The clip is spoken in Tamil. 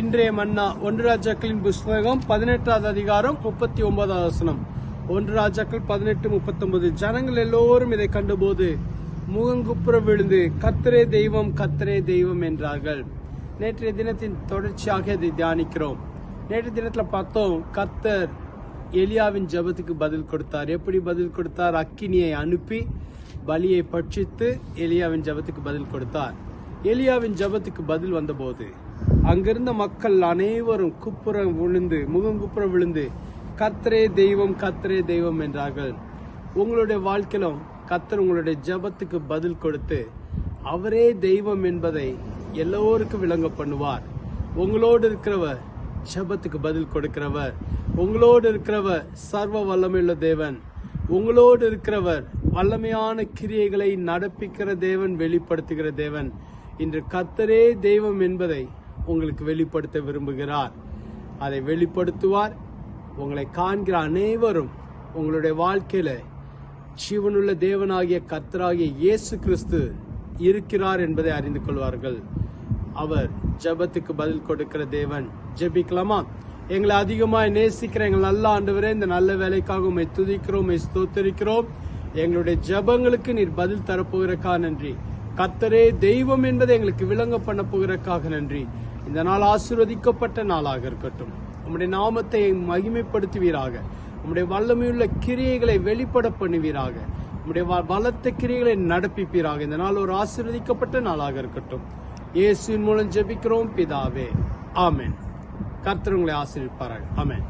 இன்றைய மன்னா ஒன்று ராஜாக்களின் புஸ்தகம் பதினெட்டாவது அதிகாரம் முப்பத்தி ஒன்பதாவது வசனம். ஒன்று ராஜாக்கள் பதினெட்டு முப்பத்தொன்பது. ஜனங்கள் எல்லோரும் இதை கண்டபோது முகங்குப்புற விழுந்து கத்தரே தெய்வம் கத்தரே தெய்வம் என்றார்கள். நேற்றைய தினத்தின் தொடர்ச்சியாக இதை தியானிக்கிறோம். நேற்றைய தினத்துல பார்த்தோம் கத்தர் எலியாவின் ஜெபத்துக்கு பதில் கொடுத்தார். எப்படி பதில் கொடுத்தார்? அக்கினியை அனுப்பி பலியை பட்சித்து எலியாவின் ஜெபத்துக்கு பதில் கொடுத்தார். எலியாவின் ஜெபத்துக்கு பதில் வந்தபோது அங்கிருந்த மக்கள் அனைவரும் குப்புறம் விழுந்து முகங்குப்புற விழுந்து கத்தரே தெய்வம் கத்தரே தெய்வம் என்றார்கள். உங்களுடைய வாழ்க்கையிலும் கத்தர் உங்களுடைய ஜெபத்துக்கு பதில் கொடுத்து அவரே தெய்வம் என்பதை எல்லோருக்கும் விளங்க பண்ணுவார். உங்களோடு இருக்கிறவர் ஜெபத்துக்கு பதில் கொடுக்கிறவர். உங்களோடு இருக்கிறவர் சர்வ வல்லமையுள்ள தேவன். உங்களோடு இருக்கிறவர் வல்லமையான கிரியைகளை நடப்பிக்கிற தேவன் வெளிப்படுத்துகிற தேவன். இன்று கத்தரே தெய்வம் என்பதை உங்களுக்கு வெளிப்படுத்த விரும்புகிறார். அதை வெளிப்படுத்துவார். உங்களை காண்கிற அனைவரும் உங்களுடைய வாழ்க்கையில ஜீவனுள்ள தேவனாகிய கர்த்தராகிய இயேசு கிறிஸ்து இருக்கிறார் என்பதை அறிந்து கொள்வார்கள். அவர் ஜெபத்துக்கு பதில் கொடுக்கிற தேவன். ஜெபிக்கலாமா? எங்களை அதிகமாக நேசிக்கிற எங்கள் நல்ல ஆண்டவரே இந்த நல்ல வேலைக்காக உண்மை துதிக்கிறோம் உம்மை ஸ்தோத்தரிக்கிறோம். எங்களுடைய ஜெபங்களுக்கு நீர் பதில் தரப்போகிறக்கா நன்றி. கத்தரே தெய்வம் என்பதை எங்களுக்கு விளங்க பண்ண போகிறக்காக நன்றி. இந்த நாள் ஆசீர்வதிக்கப்பட்ட நாளாக இருக்கட்டும். உம்முடைய நாமத்தை மகிமைப்படுத்துவீராக. உம்முடைய வல்லமையுள்ள கிரியைகளை வெளிப்பட பண்ணுவீராக. உம்முடைய வ- பலத்த கிரியைகளை நடப்பிப்பீராக. இந்த நாள் ஒரு ஆசீர்வதிக்கப்பட்ட நாளாக இருக்கட்டும். இயேசுவின் மூலம் ஜெபிக்கிறோம் பிதாவே. ஆமேன். கர்த்தர் உங்களை ஆசீர்விப்பாராக. ஆமேன்.